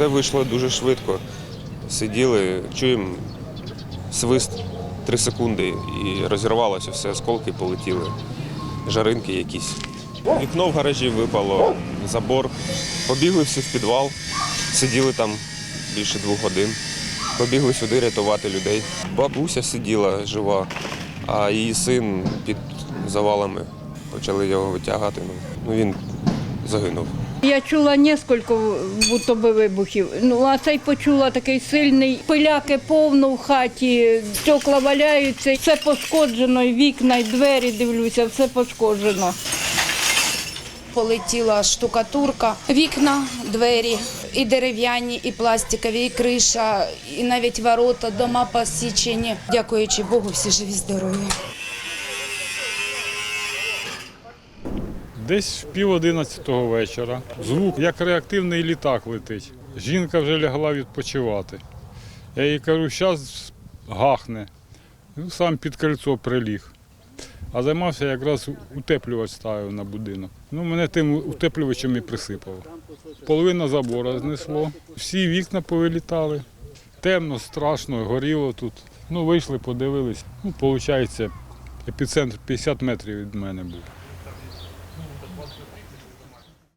Все вийшло дуже швидко. Сиділи, чуємо свист 3 секунди і розірвалося все, осколки полетіли, жаринки якісь. Вікно в гаражі випало, забор. Побігли всі в підвал, сиділи там більше двох годин. Побігли сюди рятувати людей. Бабуся сиділа жива, а її син під завалами почали його витягати. Ну, Ну він загинув. Я чула кілька будто би вибухів. Ну а цей почула такий сильний. Пиляки повно в хаті, стекла валяються, все пошкоджено, і вікна, і двері дивлюся, все пошкоджено. Полетіла штукатурка, вікна, двері, і дерев'яні, і пластикові, і криша, і навіть ворота, дома посічені. Дякуючи Богу, всі живі, здорові. Десь в пів одинадцятого вечора. Звук, як реактивний літак летить. Жінка вже лягла відпочивати. Я їй кажу, зараз гахне. Ну, сам під кольцо приліг. А займався якраз утеплювач ставив на будинок. Ну, мене тим утеплювачем і присипало. Половина забора знесло, всі вікна повилітали. Темно, страшно, горіло тут. Ну, вийшли, подивились. Ну, виходить, епіцентр 50 метрів від мене був. Thank you.